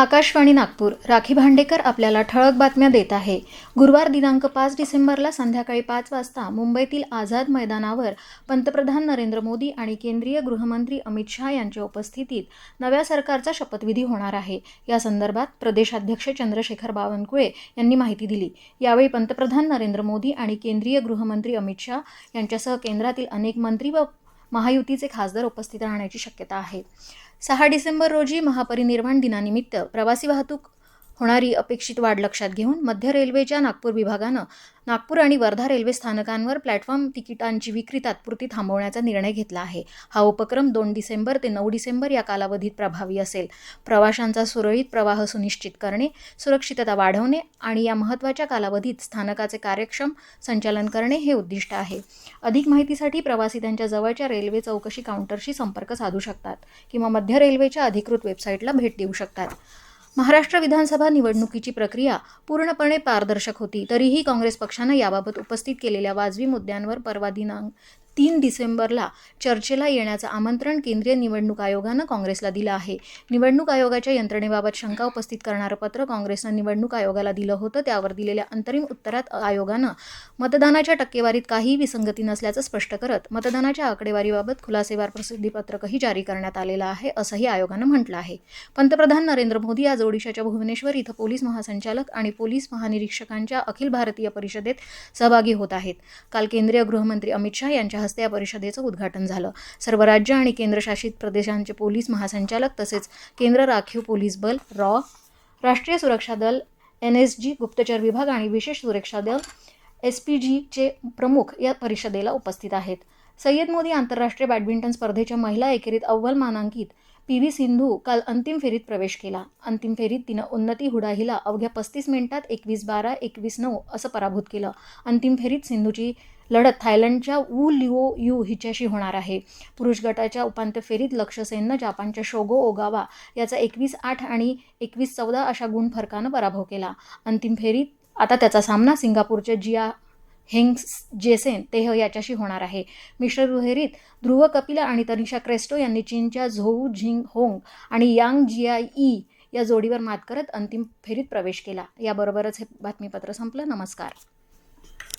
आकाशवाणी नागपूर. राखी भांडेकर आपल्याला ठळक बातम्या देत आहे. गुरुवार दिनांक पाच डिसेंबरला संध्याकाळी पाच वाजता मुंबईतील आझाद मैदानावर पंतप्रधान नरेंद्र मोदी आणि केंद्रीय गृहमंत्री अमित शहा यांच्या उपस्थितीत नव्या सरकारचा शपथविधी होणार आहे. या संदर्भात प्रदेशाध्यक्ष चंद्रशेखर बावनकुळे यांनी माहिती दिली. यावेळी पंतप्रधान नरेंद्र मोदी आणि केंद्रीय गृहमंत्री अमित शहा यांच्यासह केंद्रातील अनेक मंत्री व महायुतीचे खासदार उपस्थित राहण्याची शक्यता आहे. सहा डिसेंबर रोजी महापरिनिर्वाण दिनानिमित्त प्रवासी वाहतूक होणारी अपेक्षित वाढ लक्षात घेऊन मध्य रेल्वेच्या नागपूर विभागानं नागपूर आणि वर्धा रेल्वे स्थानकांवर प्लॅटफॉर्म तिकिटांची विक्री तात्पुरती थांबवण्याचा निर्णय घेतला आहे. हा उपक्रम दोन डिसेंबर ते नऊ डिसेंबर या कालावधीत प्रभावी असेल. प्रवाशांचा सुरळीत प्रवाह सुनिश्चित करणे सुरक्षितता वाढवणे आणि या महत्त्वाच्या कालावधीत स्थानकाचे कार्यक्षम संचालन करणे हे उद्दिष्ट आहे. अधिक माहितीसाठी प्रवासी त्यांच्या जवळच्या रेल्वे चौकशी काउंटरशी संपर्क साधू शकतात किंवा मध्य रेल्वेच्या अधिकृत वेबसाईटला भेट देऊ शकतात. महाराष्ट्र विधानसभा निवडणुकीची प्रक्रिया पूर्णपणे पारदर्शक होती. तरीही काँग्रेस पक्षानं याबाबत उपस्थित केलेल्या वाजवी मुद्द्यांवर परवा दिनांक तीन डिसेंबरला चर्चेला येण्याचं आमंत्रण केंद्रीय निवडणूक आयोगानं काँग्रेसला दिलं आहे. निवडणूक आयोगाच्या यंत्रणेबाबत शंका उपस्थित करणारं पत्र काँग्रेसनं निवडणूक आयोगाला दिलं होतं. त्यावर दिलेल्या अंतरिम उत्तरात आयोगानं मतदानाच्या टक्केवारीत काहीही विसंगती नसल्याचं स्पष्ट करत मतदानाच्या आकडेवारीबाबत खुलासेवार प्रसिद्धीपत्रकही जारी करण्यात आलेलं आहे असंही आयोगानं म्हटलं आहे. पंतप्रधान नरेंद्र मोदी आज ओडिशाच्या भुवनेश्वर इथं पोलीस महासंचालक आणि पोलीस महानिरीक्षकांच्या अखिल भारतीय परिषदेत सहभागी होत आहेत. काल केंद्रीय गृहमंत्री अमित शहा यांच्या हस्ते या परिषदेचं उद्घाटन झालं. सर्व राज्य आणि केंद्रशासित प्रदेशांचे पोलीस महासंचालक तसेच केंद्र राखीव पोलीस बल रॉ राष्ट्रीय सुरक्षा दल एन एस जी गुप्तचर विभाग आणि विशेष सुरक्षा दल एस पी जीचे प्रमुख या परिषदेला उपस्थित आहेत. सय्यद मोदी आंतरराष्ट्रीय बॅडमिंटन स्पर्धेच्या महिला एकेरीत अव्वल मानांकित पी व्ही सिंधू काल अंतिम फेरीत प्रवेश केला. अंतिम फेरीत तिनं उन्नती हुडा हिला अवघ्या पस्तीस मिनिटात एकवीस बारा एकवीस नऊ असं पराभूत केलं. अंतिम फेरीत सिंधूची लढत थायलंडच्या वू लिओ यू हिच्याशी होणार आहे. पुरुष गटाच्या उपांत्य फेरीत लक्ष्य सेननं जापानच्या शोगो ओगावा याचा एकवीस आठ आणि एकवीस चौदा अशा गुण फरकानं पराभव केला. अंतिम फेरीत आता त्याचा सामना सिंगापूरच्या जिया हेंग जेसेन तेह याच्याशी होणार आहे. मिश्र दुहेरीत ध्रुव कपिला आणि तनिषा क्रेस्टो यांनी चीनच्या झोऊ झिंग होंग आणि यांग जिया ई या जोडीवर मात करत अंतिम फेरीत प्रवेश केला. याबरोबरच हे बातमीपत्र संपलं. नमस्कार.